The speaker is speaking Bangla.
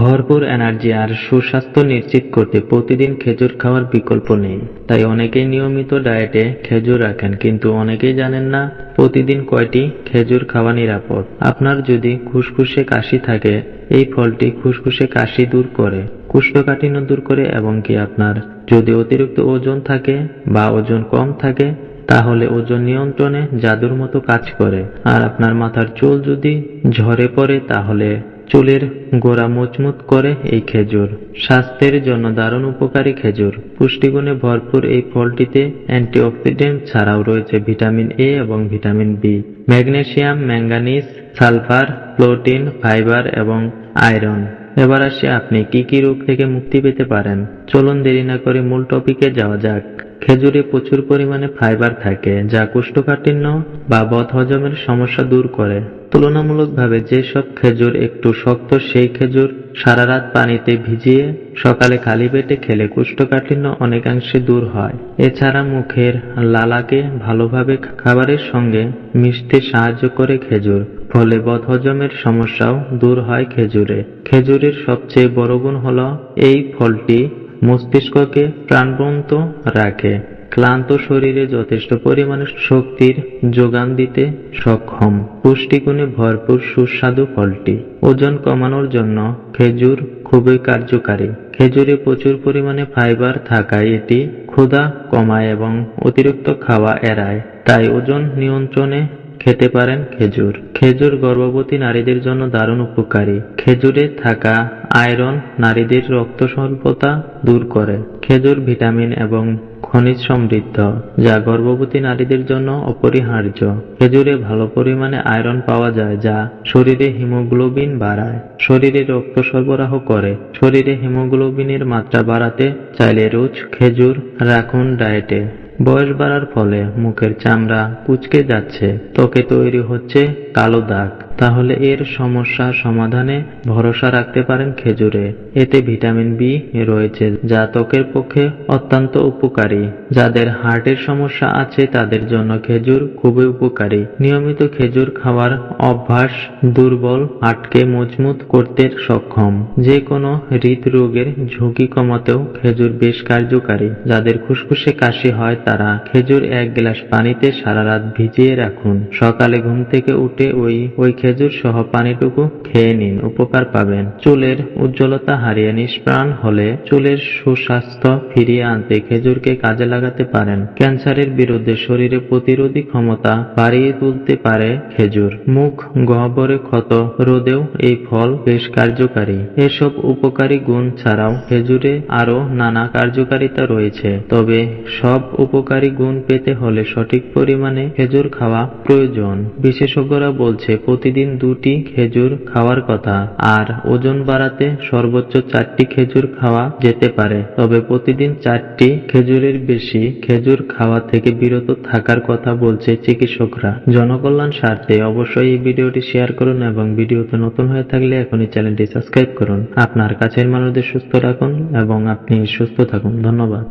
ভরপুর এনার্জি আর সুস্বাস্থ্য নিশ্চিত করতে প্রতিদিন খেজুর খাওয়ার বিকল্প নেই। তাই অনেকেই নিয়মিত ডায়েটে খেজুর রাখেন, কিন্তু অনেকেই জানেন না প্রতিদিন কয়টি খেজুর খাওয়া নিরাপদ। আপনার যদি খুসখুসে কাশি থাকে, এই ফলটি খুসখুসে কাশি দূর করে, কুষ্ঠকাঠিন্য দূর করে, এবং কি আপনার যদি অতিরিক্ত ওজন থাকে বা ওজন কম থাকে তাহলে ওজন নিয়ন্ত্রণে জাদুর মতো কাজ করে। আর আপনার মাথার চুল যদি ঝরে পড়ে, তাহলে চুলের গোড়া মজবুত করে এই খেজুর। স্বাস্থ্যের জন্য দারুণ উপকারী খেজুর। পুষ্টিগুণে ভরপুর এই ফলটিতে অ্যান্টিঅক্সিডেন্ট ছাড়াও রয়েছে ভিটামিন এ এবং vitamin B magnesium manganese, sulphur, protein, fibre এবং আয়রন। এবার আসি আপনি কি কি রোগ থেকে মুক্তি পেতে পারেন। চলুন দেরি না করে মূল টপিকে যাওয়া যাক। খেজুরে প্রচুর পরিমাণে ফাইবার থাকে, যা কোষ্ঠকাঠিন্য বা বদহজমের সমস্যা দূর করে। তুলনামূলকভাবে যেসব খেজুর একটু শক্ত, সেই খেজুর সারা রাত পানিতে ভিজিয়ে সকালে খালি পেটে খেলে কোষ্ঠকাঠিন্য অনেকাংশে দূর হয়। এছাড়া মুখের লালাকে ভালোভাবে খাবারের সঙ্গে মিশতে সাহায্য করে খেজুর। ফলে বদহজমের সমস্যাও দূর হয় খেজুরে। খেজুরের সবচেয়ে বড় গুণ হল এই ফলটি মস্তিষ্ককে প্রাণবন্ত রাখে। ক্লান্ত শরীরে যথেষ্ট পরিমাণে শক্তির যোগান দিতে সক্ষম। পুষ্টিগুণে ভরপুর সুস্বাদু ফলটি। ওজন কমানোর জন্য খেজুর খুবই কার্যকারী। খেজুরে প্রচুর পরিমাণে ফাইবার থাকায় এটি ক্ষুধা কমায় এবং অতিরিক্ত খাওয়া এড়ায়। তাই ওজন নিয়ন্ত্রণে খেতে পারেন খেজুর। খেজুর গর্ভবতী নারীদের জন্য দারুণ উপকারী। খেজুরে থাকা আয়রন নারীদের রক্ত স্বল্পতা দূর করে। খেজুর ভিটামিন এবং খনিজ সমৃদ্ধ, যা গর্ভবতী নারীদের জন্য অপরিহার্য। খেজুরে ভালো পরিমাণে আয়রন পাওয়া যায়, যা শরীরে হিমোগ্লোবিন বাড়ায়। শরীরে রক্ত সরবরাহ করে। শরীরে হিমোগ্লোবিনের মাত্রা বাড়াতে চাইলে রোজ খেজুর রাখুন ডায়েটে। বয়স বাড়ার ফলে মুখের চামড়া কুঁচকে যাচ্ছে। ত্বকে তৈরি হচ্ছে কালো দাগ। তাহলে এর সমস্যা সমাধানে ভরসা রাখতে পারেন খেজুরে। এতে ভিটামিন বি রয়েছে, যা ত্বকের পক্ষে অত্যন্ত উপকারী। যাদের হার্টের সমস্যা আছে, তাদের জন্য খেজুর খুবই উপকারী। নিয়মিত খেজুর খাওয়ার অভ্যাস দুর্বল হার্টকে মজবুত করতে সক্ষম। যে কোনো হৃদরোগের ঝুঁকি কমাতেও খেজুর বেশ কার্যকারী। যাদের খুসখুসে কাশি হয়, তারা খেজুর এক গ্লাস পানিতে সারা রাত ভিজিয়ে রাখুন। সকালে ঘুম থেকে উঠে ওই ওই খেজুর সহ পানিটুকু খেয়ে নিন, উপকার পাবেন। চুলের উজ্জ্বলতা হারিয়ে নিষ্প্রাণ হলে চুলের সুস্বাস্থ্য ফিরিয়ে আনতে খেজুরকে কাজে লাগাতে পারেন। ক্যান্সারের বিরুদ্ধে শরীরে প্রতিরোধী ক্ষমতা বাড়িয়ে তুলতে পারে খেজুর। মুখ গহ্বরে ক্ষত রোধেও এই ফল বেশ কার্যকারী। এসব উপকারী গুণ ছাড়াও খেজুরে আরও নানা কার্যকারিতা রয়েছে। তবে সব উপকারী গুণ পেতে হলে সঠিক পরিমাণে খেজুর খাওয়া প্রয়োজন। বিশেষজ্ঞরা বলছে প্রতিদিন দুটি খেজুর খাওয়ার কথা, আর ওজন বাড়াতে সর্বোচ্চ চারটি খেজুর খাওয়া যেতে পারে। তবে প্রতিদিন চারটি খেজুরের বেশি খেজুর খাওয়া থেকে বিরত থাকার কথা বলছে চিকিৎসকরা। জনকল্যাণ স্বার্থে অবশ্যই এই ভিডিওটি শেয়ার করুন এবং ভিডিওতে নতুন হয়ে থাকলে এখনই চ্যানেলটি সাবস্ক্রাইব করুন। আপনার কাছের মানুষদের সুস্থ রাখুন এবং আপনি সুস্থ থাকুন। ধন্যবাদ।